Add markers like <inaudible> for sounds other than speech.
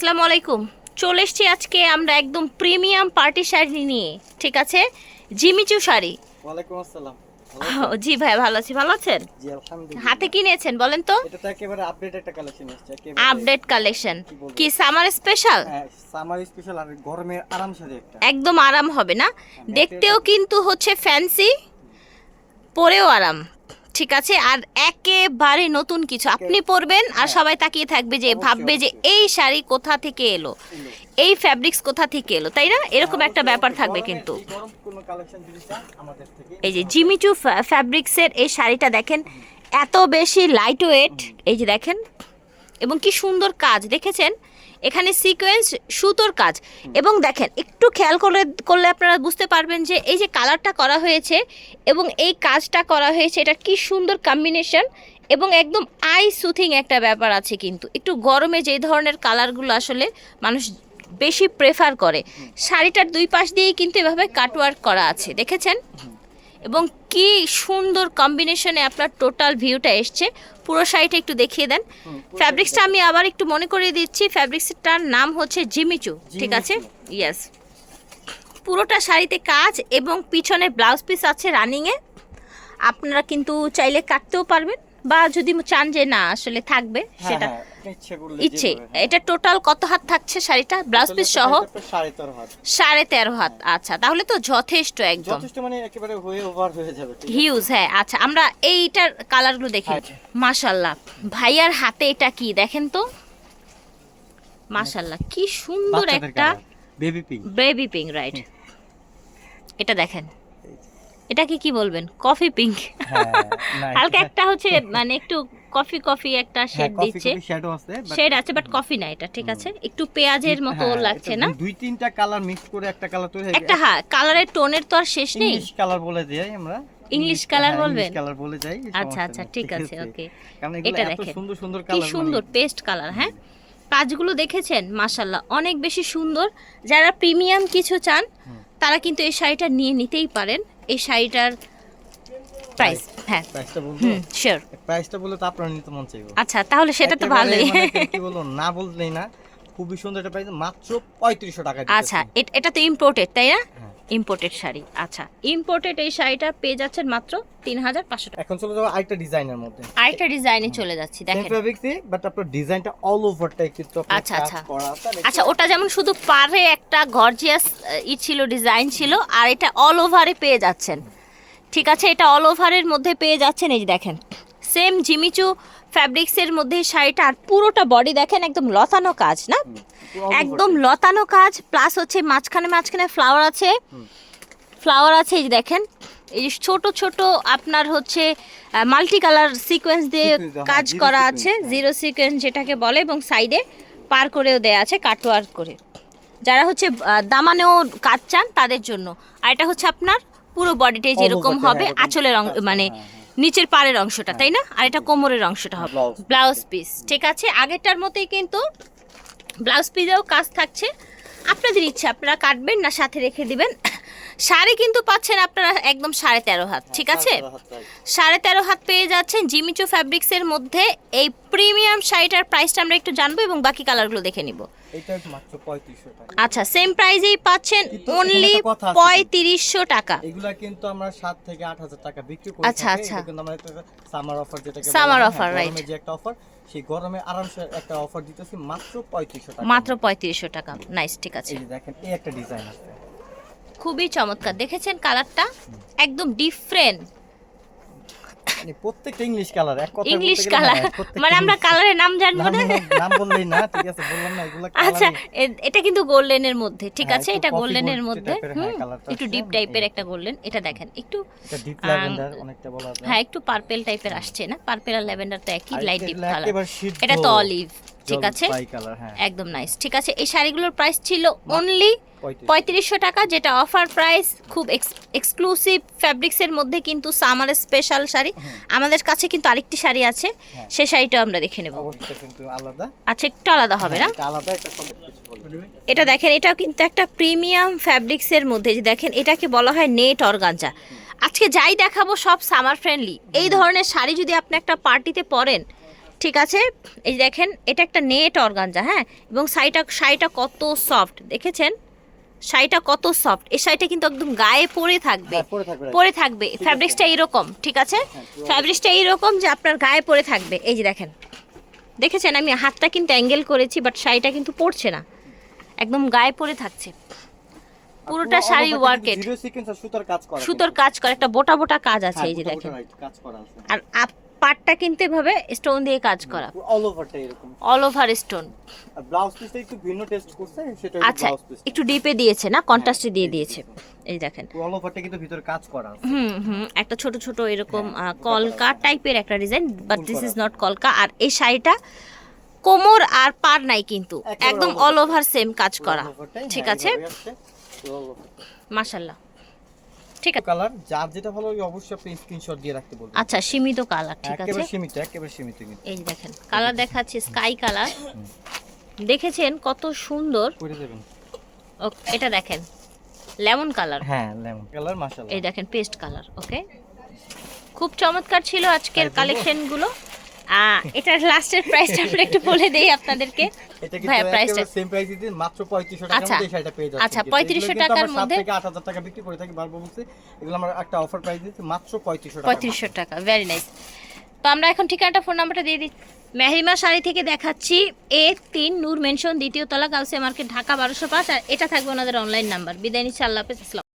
আসসালামু আলাইকুম। চলে এসছি আজকে আমরা একদম প্রিমিয়াম পার্টি শাড়ি নিয়ে ঠিক আছে? Jimmy Choo sari. ওয়ালাইকুম আসসালাম। জি ভাই ভালো আছি ভালো আছেন? জি আলহামদুলিল্লাহ। হাতে কি নিয়েছেন বলেন তো? এটা তো একেবারে আপডেট একটা কালেকশন এসেছে একেবারে আপডেট কালেকশন কি সামার স্পেশাল হ্যাঁ সামার স্পেশাল আর গরমের আরাম সাথে একটা। একদম আরাম হবে না? দেখতেও কিন্তু হচ্ছে ফ্যান্সি পরেও আরাম। ঠিক আছে আর একেবারে নতুন কিছু। আপনি পরবেন আর সবাই তাকিয়ে থাকবে যে ভাববে যে এই শাড়ি কোথা থেকে এলো? এই ফ্যাব্রিক্স কোথা থেকে এলো? তাই না? এরকম একটা ব্যাপার থাকবে কিন্তু। এই যে জিমিচু ফ্যাব্রিক্সের এই শাড়িটা দেখেন এত বেশি লাইট ওয়েট এই যে দেখেন এবং কি সুন্দর কাজ দেখেছেন? এখানে সিকোয়েন্স সুতোর কাজ। এবং দেখেন একটু খেয়াল করে করলে আপনারা বুঝতে পারবেন যে এই যে কালারটা করা হয়েছে এবং এই কাজটা করা হয়েছে এটা কি সুন্দর কম্বিনেশন এবং একদম আই সুথিং একটা ব্যাপার আছে কিন্তু। একটু গরমে যে ধরনের কালারগুলো আসলে মানুষ বেশি প্রেফার করে। শাড়িটার দুই পাশ দিয়েই কিন্তু এভাবে কাটওয়ার্ক করা আছে। দেখেছেন? এবং কি সুন্দর কম্বিনেশনে আপনার টোটাল ভিউটা এসছে। পুরো শাড়িটা একটু দেখিয়ে দেন। ফ্যাব্রিক্সটা আমি আবার একটু মনে করিয়ে দিচ্ছি। ফ্যাব্রিক্সটার নাম হচ্ছে জিমিচু ঠিক আছে? ইয়েস পুরোটা শাড়িতে কাজ এবং পিছনে ব্লাউজ পিস আছে রানিংয়ে আপনারা কিন্তু চাইলে কাটতেও পারবেন। বা যদি চান যে না আসলে থাকবে হ্যাঁ, সেটা হ্যাঁ, ইচ্ছে হ্যাঁ। এটা টোটাল কত হাত থাকছে শাড়িটা? ব্লাউজ পিস সহ? সাড়ে তেরো হাত। হাত আচ্ছা তাহলে তো যথেষ্ট একদম। মানে একেবারে হয়ে ওভার হয়ে যাবে হিউজ হ্যাঁ আচ্ছা আমরা এইটার কালারগুলো দেখি। আচ্ছা। মাশাল্লাহ ভাইয়ার হাতে এটা কি দেখেন তো? মাশাল্লাহ কি সুন্দর একটা baby pink baby pink right এটা দেখেন। এটাকে কি বলবেন? Coffee pink. হ্যাঁ <laughs> হালকা একটা হচ্ছে মানে একটু কফি কফি একটা হ্যাঁ শেড দিচ্ছে। আছে but- শেড আছে বাট কফি না এটা ঠিক আছে? একটু পেঁয়াজের মতো হ্যাঁ, লাগছে না? দুই তিনটা কালার মিক্স করে একটা কালার তৈরি একটা হ্যাঁ কালারের টোনের তো আর শেষ নেই। ইংলিশ কালার বলে যাই আমরা। ইংলিশ হ্যাঁ, বলবেন? ইংলিশ কালার বলে যাই আচ্ছা আচ্ছা ঠিক আছে <laughs> ওকে এটা এত দেখেন। সুন্দর সুন্দর কালার মানে সুন্দর পেস্ট কালার হ্যাঁ? কাজগুলো দেখেছেন? মাশাল্লাহ অনেক বেশি সুন্দর। যারা প্রিমিয়াম কিছু চান তারা কিন্তু এই শাড়িটা নিয়ে নিতেই পারেন। এই শাড়িটার প্রাইস হ্যাঁ। প্রাইসটা বলব? হুম শিওর প্রাইসটা বলে তো আপনার নিতে মন চাইব। আচ্ছা তাহলে সেটা তো ভালোই। মানে কি বলব না বললেই না খুবই সুন্দর একটা প্রাইস মাত্র পঁয়ত্রিশশো টাকা আচ্ছা এটা তো ইম্পোর্টেড তাই না? হ্যাঁ। ইম্পোর্টেড শাড়ি আচ্ছা। ইম্পোর্টেড এই শাড়িটা পেয়ে যাচ্ছেন মাত্র তিন হাজার পাঁচশো টাকা। এখন চলে যাব আরেকটা ডিজাইনের মধ্যে। আরেকটা ডিজাইনে চলে যাচ্ছি দেখেন। ফেব্রিক্সই বাট আপনার ডিজাইনটা অল ওভারটাই কিন্তু আচ্ছা, আচ্ছা। আচ্ছা ওটা যেমন শুধু পারে একটা গর্জিয়াস ই ছিল ডিজাইন ছিল আর এটা অল ওভারে পেয়ে যাচ্ছেন। ঠিক আছে এটা অল ওভারের মধ্যে পেয়ে যাচ্ছেন এই যে দেখেন। সেম জিমিচু ফ্যাব্রিক্সের মধ্যে শাড়িটা আর পুরোটা বডি দেখেন একদম লতানো কাজ না? একদম লতানো কাজ প্লাস হচ্ছে মাঝখানে মাঝখানে ফ্লাওয়ার আছে। ফ্লাওয়ার আছে এই দেখেন এই ছোট ছোট আপনার হচ্ছে মাল্টি কালার সিকোয়েন্স দিয়ে কাজ করা আছে হ্যাঁ। জিরো সিকোয়েন্স যেটাকে বলে এবং সাইডে পার করেও দেয়া আছে কাটওয়ার্ক করে। যারা হচ্ছে দামানেও কাজ চান তাদের জন্য। আর এটা হচ্ছে আপনার পুরো বডিটাই যেরকম হবে হ্যাঁ, আঁচলের মানে হ্যাঁ, হ্যাঁ। নিচের পাড়ের অংশটা তাই না? আর এটা কোমরের অংশটা হবে। ব্লাউজ পিস ঠিক আছে? আগেরটার মতোই কিন্তু ব্লাউজ পিসেও কাজ থাকছে। আপনাদের ইচ্ছে আপনারা কাটবেন না সাথে রেখে দিবেন। শাড়ি কিন্তু পাচ্ছেন আপনারা একদম সাড়ে তেরো হাত ঠিক আছে? সাড়ে তেরো হাত পেয়ে যাচ্ছেন জিমিচু ফ্যাব্রিক্সের মধ্যে। এই প্রিমিয়াম শাড়িটার প্রাইসটা আমরা একটু জানব এবং বাকি কালারগুলো দেখে নিব। মাত্র পঁয়ত্রিশশো টাকা। আচ্ছা সেম প্রাইজেই পাচ্ছেন অনলি পঁয়ত্রিশশো টাকা। এগুলা কিন্তু আমরা সাত থেকে আট হাজার টাকা বিক্রি করি আচ্ছা, আচ্ছা। কিন্তু আমরা একটা সামার অফার offer, হ্যাঁ, right. গরমে যে একটা অফার সেই গরমে আরামসে একটা অফার দিতেছি মাত্র পঁয়ত্রিশশো টাকা। মাত্র পঁয়ত্রিশশো টাকা। নাইস ঠিক আছে। দেখেন এই একটা ডিজাইন আছে। খুবই চমৎকার। দেখেছেন কালারটা? একদম ডিফারেন্ট মানে প্রত্যেকটা ইংলিশ কালার এক কথা ইংলিশ কালার মানে আমরা কালারের নাম জানব না? নাম বললেই না ঠিক আছে বললাম না এগুলা আচ্ছা এটা কিন্তু গোল্ডেনের মধ্যে ঠিক হ্যাঁ, আছে? এটা গোল্ডেনের মধ্যে। হ্যাঁ, একটু ডিপ টাইপের একটা গোল্ডেন এটা দেখেন একটু ডিপ ল্যাভেন্ডার অনেকটা বলা যায়। হ্যাঁ একটু পার্পেল টাইপের আসছে না? পার্পেল আর ল্যাভেন্ডার তো একই লাইট ডিপ কালার এটা তো অলিভ ঠিক আছে? হ্যাঁ। একদম নাইস ঠিক আছে? এই শাড়িগুলোর প্রাইস ছিল অনলি। পঁয়ত্রিশশো। টাকা যেটা অফার প্রাইস খুব এক্সক্লুসিভ ফ্যাব্রিক্সের মধ্যে কিন্তু সামার স্পেশাল শাড়ি। আমাদের কাছে কিন্তু আরেকটি শাড়ি আছে হ্যাঁ। সে শাড়িটা আমরা দেখে নেব। আচ্ছা একটু আলাদা হবে না? এটা আলাদা এটা দেখেন এটাও কিন্তু একটা প্রিমিয়াম ফ্যাব্রিক্সের মধ্যে যে দেখেন এটাকে বলা হয় নেট অর্গানজা আজকে যাই দেখাবো সব সামার ফ্রেন্ডলি এই ধরনের শাড়ি যদি আপনি একটা পার্টিতে পরেন ঠিক আছে? এই দেখেন এটা একটা নেট অর্গানজা হ্যাঁ? এবং শাড়িটা শাড়িটা কত সফট দেখেছেন? শাড়িটা কত সফট এই শাড়িটা কিন্তু একদম গায়ে পরে থাকবে। হ্যাঁ, পরে থাকবে ফ্যাব্রিক্সটা এইরকম ঠিক আছে। ফ্যাব্রিক্সটা এইরকম যে আপনার গায়ে পরে থাকবে। এই যে দেখেন। দেখেছেন? আমি হাতটা কিন্তু অ্যাঙ্গেল করেছি বাট শাড়িটা কিন্তু পড়ছে না। একদম গায়ে পরে থাকছে। পুরোটা শাড়ি ওয়ার্কেট সুতার কাজ করা সুতোর কাজ করে একটা বোটা বোটা কাজ আছে হ্যাঁ, এই যে দেখেন। আর পাটটা কিন্তু এভাবে স্টোন দিয়ে কাজ করা। অল ওভারটা এরকম। অল ওভার স্টোন আর ব্লাউজ পিসটা একটু ভিন্ন টেস্ট করছে সেটা আচ্ছা একটু ডিপে দিয়েছে না? কন্ট্রাস্টে দিয়ে দিয়েছে। এই দেখেন। অল ওভারটা কিন্তু ভিতরে কাজ করা আছে। হুম হুম একটা ছোট ছোট এরকম হ্যাঁ, কলকা টাইপের একটা design but this is not কলকা। আর এই শাড়িটা কোমর আর পার নাই কিন্তু। একদম অল ওভার সেম কাজ করা। ঠিক হ্যাঁ, আছে। মাশাল্লাহ। ঠিক আছে। কালার যার যেটা ভালো লাগে অবশ্যই আপনি স্ক্রিনশট দিয়ে রাখতে বলবেন। আচ্ছা সীমিত কালার ঠিক আছে? একেবারে সীমিত একেবারে সীমিত কিন্তু। এই দেখেন কালার দেখাচ্ছে স্কাই কালার। দেখেছেন কত সুন্দর? পরে দেবেন ও, এটা দেখেন লেমন কালার। হ্যাঁ লেমন কালার মাশাআল্লাহ। এই দেখেন পেস্ট কালার ওকে খুব চমৎকার ছিল আজকের কালেকশনগুলো। কালেকশনগুলো এটার লাস্টের প্রাইসটা আমরা একটু বলে দেই আপনাদেরকে। ভাইয়া, কিন্তু price টা- একেবারে সেম প্রাইসে মাত্র 3500 টাকার আচ্ছা, মধ্যে শাড়িটা পেয়ে আচ্ছা, 3500 টাকার মধ্যে- থেকে 8000 টাকা বিক্রি করে থাকি বারবার বলছি এগুলো আমরা একটা অফার প্রাইস দিচ্ছি মাত্র 3500 টাকা পঁয়ত্রিশশো টাকা ভেরি নাইস তো আমরা এখন ঠিকানাটা ফোন নাম্বারটা দিয়ে দিই মেহরিমা শাড়ি থেকে দেখাচ্ছি এ তিন নূর মেনশন দ্বিতীয় তলা গাউসিয়া মার্কেট ঢাকা বারোশো পাঁচ আর এটা থাকবে ওনাদের অনলাইন নাম্বার বিদায় নিচ্ছি আল্লাহ হাফেজ